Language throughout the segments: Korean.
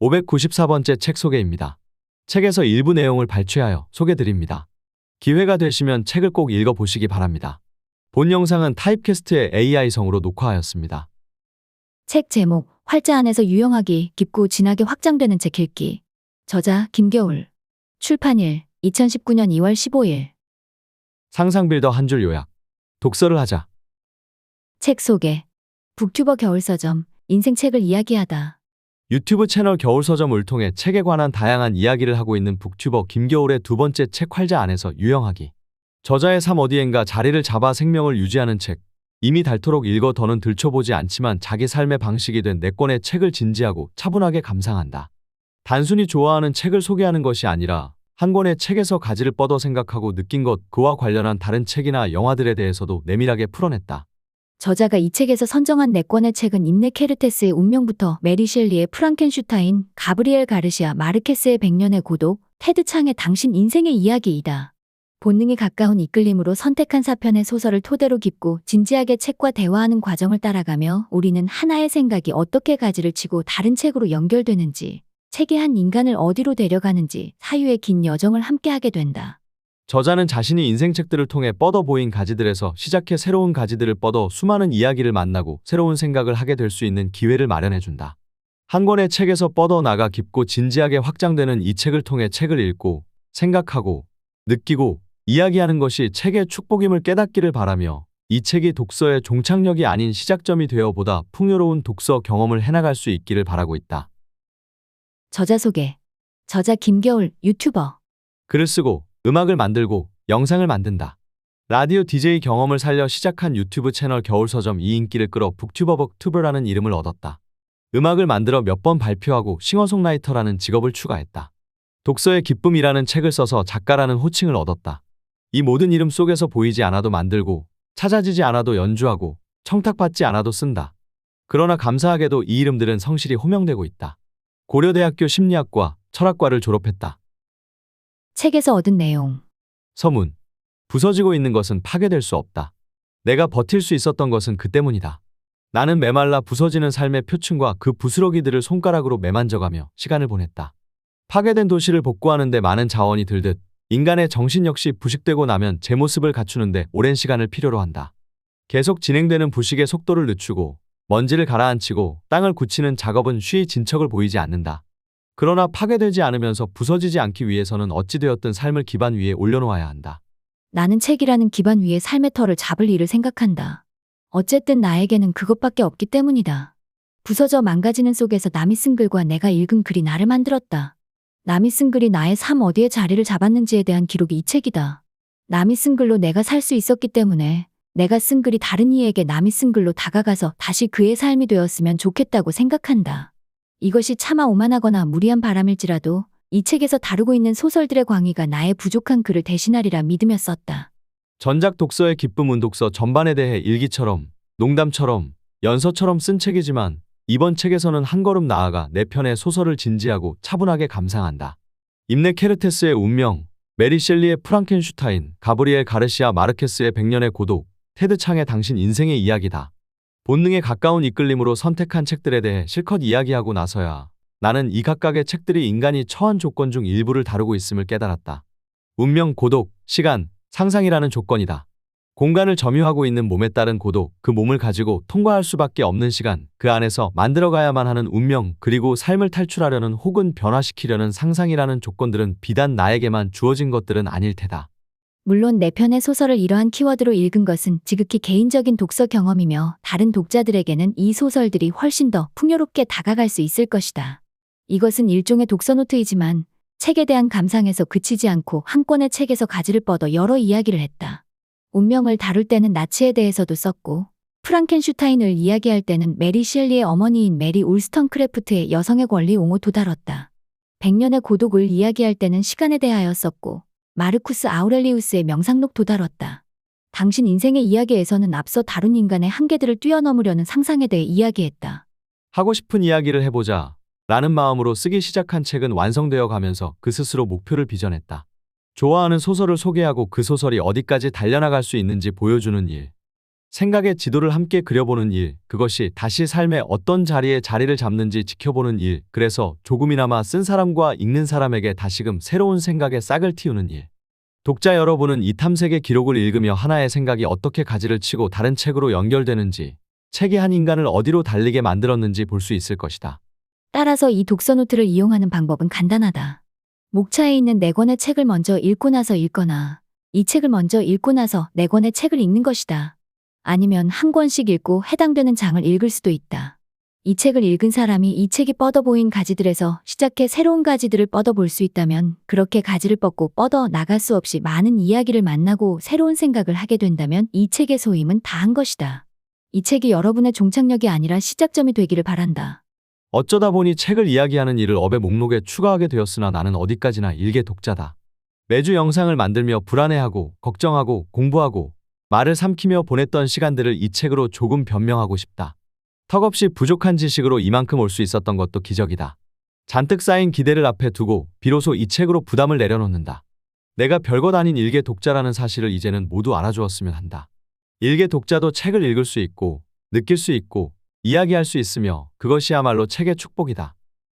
594번째 책 소개입니다. 책에서 일부 내용을 발췌하여 소개드립니다. 기회가 되시면 책을 꼭 읽어보시기 바랍니다. 본 영상은 타입캐스트의 AI성으로 녹화하였습니다. 책 제목 활자 안에서 유용하기 깊고 진하게 확장되는 책 읽기 저자 김겨울 출판일 2019년 2월 15일 상상빌더 한 줄 요약. 독서를 하자. 책 소개 북튜버 겨울서점 인생 책을 이야기하다 유튜브 채널 겨울서점을 통해 책에 관한 다양한 이야기를 하고 있는 북튜버 김겨울의 두 번째 책 활자 안에서 유용하기. 저자의 삶 어디엔가 자리를 잡아 생명을 유지하는 책. 이미 닳도록 읽어 더는 들춰보지 않지만 자기 삶의 방식이 된네 권의 책을 진지하고 차분하게 감상한다. 단순히 좋아하는 책을 소개하는 것이 아니라 한 권의 책에서 가지를 뻗어 생각하고 느낀 것, 그와 관련한 다른 책이나 영화들에 대해서도 내밀하게 풀어냈다. 저자가 이 책에서 선정한 네 권의 책은 임네 케르테스의 운명부터 메리 셸리의 프랑켄슈타인, 가브리엘 가르시아 마르케스의 백년의 고독, 테드 창의 당신 인생의 이야기이다. 본능에 가까운 이끌림으로 선택한 사편의 소설을 토대로 깊고 진지하게 책과 대화하는 과정을 따라가며 우리는 하나의 생각이 어떻게 가지를 치고 다른 책으로 연결되는지, 책이 한 인간을 어디로 데려가는지 사유의 긴 여정을 함께하게 된다. 저자는 자신이 인생책들을 통해 뻗어 보인 가지들에서 시작해 새로운 가지들을 뻗어 수많은 이야기를 만나고 새로운 생각을 하게 될 수 있는 기회를 마련해준다. 한 권의 책에서 뻗어 나가 깊고 진지하게 확장되는 이 책을 통해 책을 읽고 생각하고 느끼고 이야기하는 것이 책의 축복임을 깨닫기를 바라며 이 책이 독서의 종착역이 아닌 시작점이 되어 보다 풍요로운 독서 경험을 해나갈 수 있기를 바라고 있다. 저자 소개. 저자 김겨울, 유튜버. 글을 쓰고 음악을 만들고 영상을 만든다. 라디오 DJ 경험을 살려 시작한 유튜브 채널 겨울서점 이 인기를 끌어 북튜버벅튜버라는 이름을 얻었다. 음악을 만들어 몇 번 발표하고 싱어송라이터라는 직업을 추가했다. 독서의 기쁨이라는 책을 써서 작가라는 호칭을 얻었다. 이 모든 이름 속에서 보이지 않아도 만들고 찾아지지 않아도 연주하고 청탁받지 않아도 쓴다. 그러나 감사하게도 이 이름들은 성실히 호명되고 있다. 고려대학교 심리학과 철학과를 졸업했다. 책에서 얻은 내용. 서문. 부서지고 있는 것은 파괴될 수 없다. 내가 버틸 수 있었던 것은 그 때문이다. 나는 메말라 부서지는 삶의 표층과 그 부스러기들을 손가락으로 매만져가며 시간을 보냈다. 파괴된 도시를 복구하는데 많은 자원이 들듯 인간의 정신 역시 부식되고 나면 제 모습을 갖추는데 오랜 시간을 필요로 한다. 계속 진행되는 부식의 속도를 늦추고 먼지를 가라앉히고 땅을 굳히는 작업은 쉬이 진척을 보이지 않는다. 그러나 파괴되지 않으면서 부서지지 않기 위해서는 어찌되었든 삶을 기반 위에 올려놓아야 한다. 나는 책이라는 기반 위에 삶의 털을 잡을 일을 생각한다. 어쨌든 나에게는 그것밖에 없기 때문이다. 부서져 망가지는 속에서 남이 쓴 글과 내가 읽은 글이 나를 만들었다. 남이 쓴 글이 나의 삶 어디에 자리를 잡았는지에 대한 기록이 이 책이다. 남이 쓴 글로 내가 살 수 있었기 때문에 내가 쓴 글이 다른 이에게 남이 쓴 글로 다가가서 다시 그의 삶이 되었으면 좋겠다고 생각한다. 이것이 차마 오만하거나 무리한 바람일지라도 이 책에서 다루고 있는 소설들의 광의가 나의 부족한 글을 대신하리라 믿으며 썼다. 전작 독서의 기쁨은 독서 전반에 대해 일기처럼, 농담처럼, 연서처럼 쓴 책이지만 이번 책에서는 한 걸음 나아가 내 편의 소설을 진지하고 차분하게 감상한다. 임네 케르테스의 운명, 메리 셸리의 프랑켄슈타인, 가브리엘 가르시아 마르케스의 백년의 고독, 테드 창의 당신 인생의 이야기다. 본능에 가까운 이끌림으로 선택한 책들에 대해 실컷 이야기하고 나서야 나는 이 각각의 책들이 인간이 처한 조건 중 일부를 다루고 있음을 깨달았다. 운명, 고독, 시간, 상상이라는 조건이다. 공간을 점유하고 있는 몸에 따른 고독, 그 몸을 가지고 통과할 수밖에 없는 시간, 그 안에서 만들어가야만 하는 운명, 그리고 삶을 탈출하려는 혹은 변화시키려는 상상이라는 조건들은 비단 나에게만 주어진 것들은 아닐 테다. 물론 내 편의 소설을 이러한 키워드로 읽은 것은 지극히 개인적인 독서 경험이며 다른 독자들에게는 이 소설들이 훨씬 더 풍요롭게 다가갈 수 있을 것이다. 이것은 일종의 독서 노트이지만 책에 대한 감상에서 그치지 않고 한 권의 책에서 가지를 뻗어 여러 이야기를 했다. 운명을 다룰 때는 나치에 대해서도 썼고 프랑켄슈타인을 이야기할 때는 메리 셸리의 어머니인 메리 울스턴크래프트의 여성의 권리 옹호도 다뤘다. 백년의 고독을 이야기할 때는 시간에 대하여 썼고 마르쿠스 아우렐리우스의 명상록도 다뤘다. 당신 인생의 이야기에서는 앞서 다룬 인간의 한계들을 뛰어넘으려는 상상에 대해 이야기했다. 하고 싶은 이야기를 해보자. 라는 마음으로 쓰기 시작한 책은 완성되어 가면서 그 스스로 목표를 빚어냈다. 좋아하는 소설을 소개하고 그 소설이 어디까지 달려나갈 수 있는지 보여주는 일. 생각의 지도를 함께 그려보는 일, 그것이 다시 삶의 어떤 자리에 자리를 잡는지 지켜보는 일, 그래서 조금이나마 쓴 사람과 읽는 사람에게 다시금 새로운 생각의 싹을 틔우는 일. 독자 여러분은 이 탐색의 기록을 읽으며 하나의 생각이 어떻게 가지를 치고 다른 책으로 연결되는지, 책이 한 인간을 어디로 달리게 만들었는지 볼 수 있을 것이다. 따라서 이 독서 노트를 이용하는 방법은 간단하다. 목차에 있는 네 권의 책을 먼저 읽고 나서 읽거나 이 책을 먼저 읽고 나서 네 권의 책을 읽는 것이다. 아니면 한 권씩 읽고 해당되는 장을 읽을 수도 있다. 이 책을 읽은 사람이 이 책이 뻗어 보인 가지들에서 시작해 새로운 가지들을 뻗어 볼 수 있다면 그렇게 가지를 뻗고 뻗어 나갈 수 없이 많은 이야기를 만나고 새로운 생각을 하게 된다면 이 책의 소임은 다한 것이다. 이 책이 여러분의 종착역이 아니라 시작점이 되기를 바란다. 어쩌다 보니 책을 이야기하는 일을 업의 목록에 추가하게 되었으나 나는 어디까지나 일개 독자다. 매주 영상을 만들며 불안해하고 걱정하고 공부하고 말을 삼키며 보냈던 시간들을 이 책으로 조금 변명하고 싶다. 턱없이 부족한 지식으로 이만큼 올 수 있었던 것도 기적이다. 잔뜩 쌓인 기대를 앞에 두고 비로소 이 책으로 부담을 내려놓는다. 내가 별것 아닌 일개 독자라는 사실을 이제는 모두 알아주었으면 한다. 일개 독자도 책을 읽을 수 있고 느낄 수 있고 이야기할 수 있으며 그것이야말로 책의 축복이다.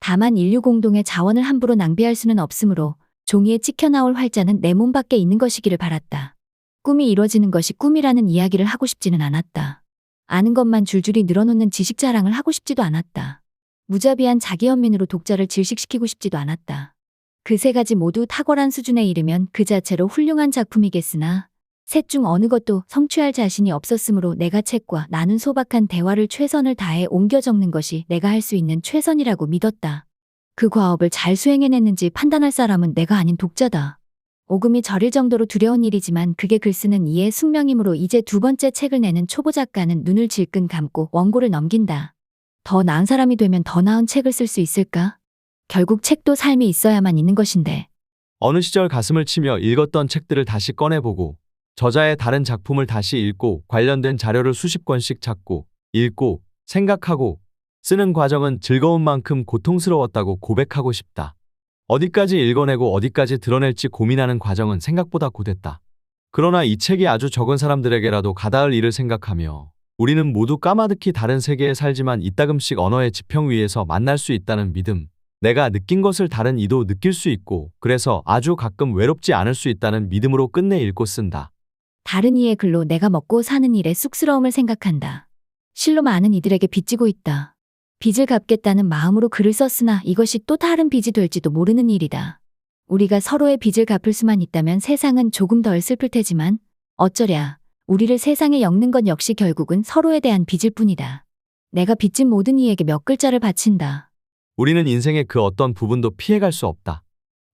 다만 인류 공동의 자원을 함부로 낭비할 수는 없으므로 종이에 찍혀 나올 활자는 내 몸 밖에 있는 것이기를 바랐다. 꿈이 이뤄지는 것이 꿈이라는 이야기를 하고 싶지는 않았다. 아는 것만 줄줄이 늘어놓는 지식 자랑을 하고 싶지도 않았다. 무자비한 자기 연민으로 독자를 질식시키고 싶지도 않았다. 그 세 가지 모두 탁월한 수준에 이르면 그 자체로 훌륭한 작품이겠으나 셋 중 어느 것도 성취할 자신이 없었으므로 내가 책과 나눈 소박한 대화를 최선을 다해 옮겨 적는 것이 내가 할 수 있는 최선이라고 믿었다. 그 과업을 잘 수행해냈는지 판단할 사람은 내가 아닌 독자다. 오금이 저릴 정도로 두려운 일이지만 그게 글 쓰는 이의 숙명이므로 이제 두 번째 책을 내는 초보 작가는 눈을 질끈 감고 원고를 넘긴다. 더 나은 사람이 되면 더 나은 책을 쓸 수 있을까? 결국 책도 삶이 있어야만 있는 것인데. 어느 시절 가슴을 치며 읽었던 책들을 다시 꺼내보고 저자의 다른 작품을 다시 읽고 관련된 자료를 수십 권씩 찾고 읽고 생각하고 쓰는 과정은 즐거운 만큼 고통스러웠다고 고백하고 싶다. 어디까지 읽어내고 어디까지 드러낼지 고민하는 과정은 생각보다 고됐다. 그러나 이 책이 아주 적은 사람들에게라도 가닿을 일을 생각하며 우리는 모두 까마득히 다른 세계에 살지만 이따금씩 언어의 지평 위에서 만날 수 있다는 믿음, 내가 느낀 것을 다른 이도 느낄 수 있고 그래서 아주 가끔 외롭지 않을 수 있다는 믿음으로 끝내 읽고 쓴다. 다른 이의 글로 내가 먹고 사는 일의 쑥스러움을 생각한다. 실로 많은 이들에게 빚지고 있다. 빚을 갚겠다는 마음으로 글을 썼으나 이것이 또 다른 빚이 될지도 모르는 일이다. 우리가 서로의 빚을 갚을 수만 있다면 세상은 조금 덜 슬플 테지만 어쩌랴 우리를 세상에 엮는 건 역시 결국은 서로에 대한 빚일 뿐이다. 내가 빚진 모든 이에게 몇 글자를 바친다. 우리는 인생의 그 어떤 부분도 피해갈 수 없다.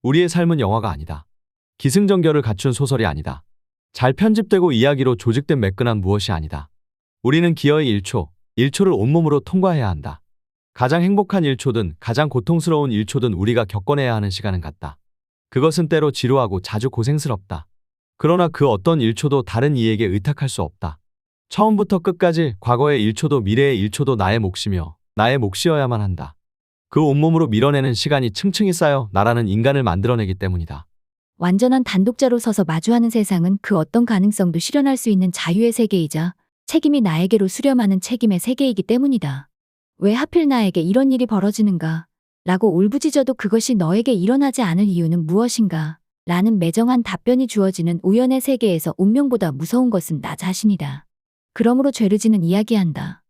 우리의 삶은 영화가 아니다. 기승전결을 갖춘 소설이 아니다. 잘 편집되고 이야기로 조직된 매끈한 무엇이 아니다. 우리는 기어의 1초, 1초를 온몸으로 통과해야 한다. 가장 행복한 1초든 가장 고통스러운 1초든 우리가 겪어내야 하는 시간은 같다. 그것은 때로 지루하고 자주 고생스럽다. 그러나 그 어떤 1초도 다른 이에게 의탁할 수 없다. 처음부터 끝까지 과거의 1초도 미래의 1초도 나의 몫이며 나의 몫이어야만 한다. 그 온몸으로 밀어내는 시간이 층층이 쌓여 나라는 인간을 만들어내기 때문이다. 완전한 단독자로 서서 마주하는 세상은 그 어떤 가능성도 실현할 수 있는 자유의 세계이자 책임이 나에게로 수렴하는 책임의 세계이기 때문이다. 왜 하필 나에게 이런 일이 벌어지는가? 라고 울부짖어도 그것이 너에게 일어나지 않을 이유는 무엇인가? 라는 매정한 답변이 주어지는 우연의 세계에서 운명보다 무서운 것은 나 자신이다. 그러므로 죄를 지는 이야기한다.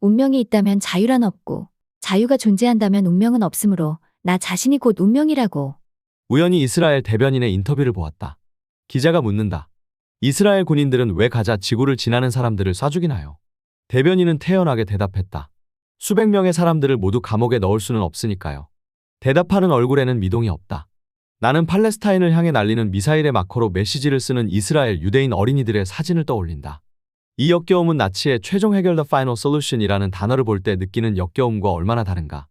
운명이 있다면 자유란 없고, 자유가 존재한다면 운명은 없으므로 나 자신이 곧 운명이라고. 우연히 이스라엘 대변인의 인터뷰를 보았다. 기자가 묻는다. 이스라엘 군인들은 왜 가자 지구를 지나는 사람들을 쏴 죽이나요? 대변인은 태연하게 대답했다. 수백 명의 사람들을 모두 감옥에 넣을 수는 없으니까요. 대답하는 얼굴에는 미동이 없다. 나는 팔레스타인을 향해 날리는 미사일의 마커로 메시지를 쓰는 이스라엘 유대인 어린이들의 사진을 떠올린다. 이 역겨움은 나치의 최종 해결 The Final Solution이라는 단어를 볼 때 느끼는 역겨움과 얼마나 다른가.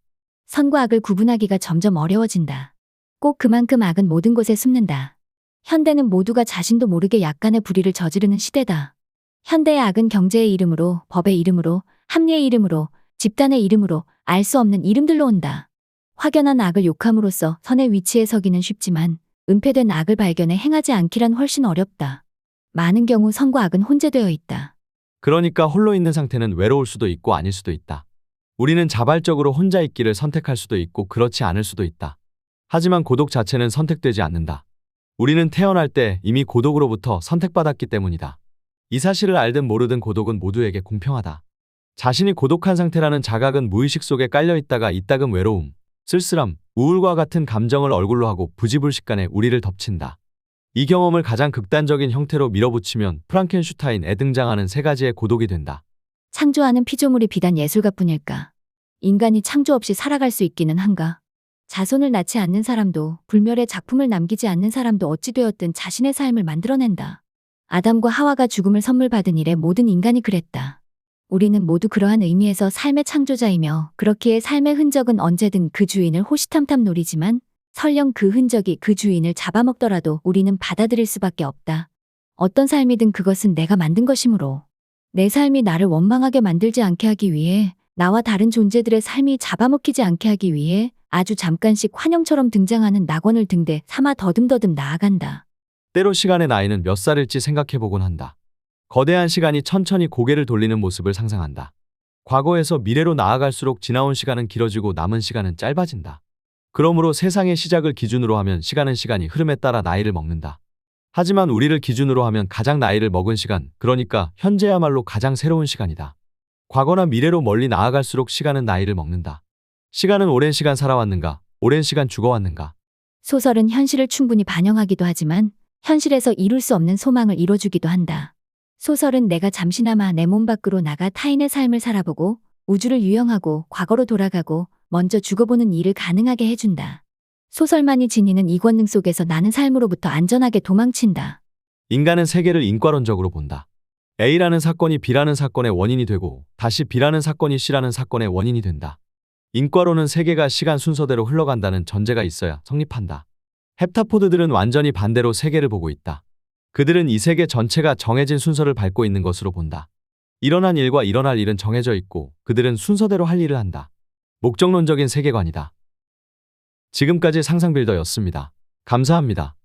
선과 악을 구분하기가 점점 어려워진다. 꼭 그만큼 악은 모든 곳에 숨는다. 현대는 모두가 자신도 모르게 약간의 불의를 저지르는 시대다. 현대의 악은 경제의 이름으로, 법의 이름으로, 합리의 이름으로, 집단의 이름으로 알 수 없는 이름들로 온다. 확연한 악을 욕함으로써 선의 위치에 서기는 쉽지만 은폐된 악을 발견해 행하지 않기란 훨씬 어렵다. 많은 경우 선과 악은 혼재되어 있다. 그러니까 홀로 있는 상태는 외로울 수도 있고 아닐 수도 있다. 우리는 자발적으로 혼자 있기를 선택할 수도 있고 그렇지 않을 수도 있다. 하지만 고독 자체는 선택되지 않는다. 우리는 태어날 때 이미 고독으로부터 선택받았기 때문이다. 이 사실을 알든 모르든 고독은 모두에게 공평하다. 자신이 고독한 상태라는 자각은 무의식 속에 깔려 있다가 이따금 외로움, 쓸쓸함, 우울과 같은 감정을 얼굴로 하고 부지불식간에 우리를 덮친다. 이 경험을 가장 극단적인 형태로 밀어붙이면 프랑켄슈타인에 등장하는 세 가지의 고독이 된다. 창조하는 피조물이 비단 예술가뿐일까? 인간이 창조 없이 살아갈 수 있기는 한가? 자손을 낳지 않는 사람도 불멸의 작품을 남기지 않는 사람도 어찌되었든 자신의 삶을 만들어낸다. 아담과 하와가 죽음을 선물 받은 이래 모든 인간이 그랬다. 우리는 모두 그러한 의미에서 삶의 창조자이며 그렇기에 삶의 흔적은 언제든 그 주인을 호시탐탐 노리지만 설령 그 흔적이 그 주인을 잡아먹더라도 우리는 받아들일 수밖에 없다. 어떤 삶이든 그것은 내가 만든 것이므로 내 삶이 나를 원망하게 만들지 않게 하기 위해 나와 다른 존재들의 삶이 잡아먹히지 않게 하기 위해 아주 잠깐씩 환영처럼 등장하는 낙원을 등대 삼아 더듬더듬 나아간다. 때로 시간의 나이는 몇 살일지 생각해보곤 한다. 거대한 시간이 천천히 고개를 돌리는 모습을 상상한다. 과거에서 미래로 나아갈수록 지나온 시간은 길어지고 남은 시간은 짧아진다. 그러므로 세상의 시작을 기준으로 하면 시간은 시간이 흐름에 따라 나이를 먹는다. 하지만 우리를 기준으로 하면 가장 나이를 먹은 시간, 그러니까 현재야말로 가장 새로운 시간이다. 과거나 미래로 멀리 나아갈수록 시간은 나이를 먹는다. 시간은 오랜 시간 살아왔는가, 오랜 시간 죽어왔는가. 소설은 현실을 충분히 반영하기도 하지만 현실에서 이룰 수 없는 소망을 이뤄주기도 한다. 소설은 내가 잠시나마 내 몸 밖으로 나가 타인의 삶을 살아보고 우주를 유영하고 과거로 돌아가고 먼저 죽어보는 일을 가능하게 해준다. 소설만이 지니는 이 권능 속에서 나는 삶으로부터 안전하게 도망친다. 인간은 세계를 인과론적으로 본다. A라는 사건이 B라는 사건의 원인이 되고 다시 B라는 사건이 C라는 사건의 원인이 된다. 인과론은 세계가 시간 순서대로 흘러간다는 전제가 있어야 성립한다. 헵타포드들은 완전히 반대로 세계를 보고 있다. 그들은 이 세계 전체가 정해진 순서를 밟고 있는 것으로 본다. 일어난 일과 일어날 일은 정해져 있고 그들은 순서대로 할 일을 한다. 목적론적인 세계관이다. 지금까지 상상빌더였습니다. 감사합니다.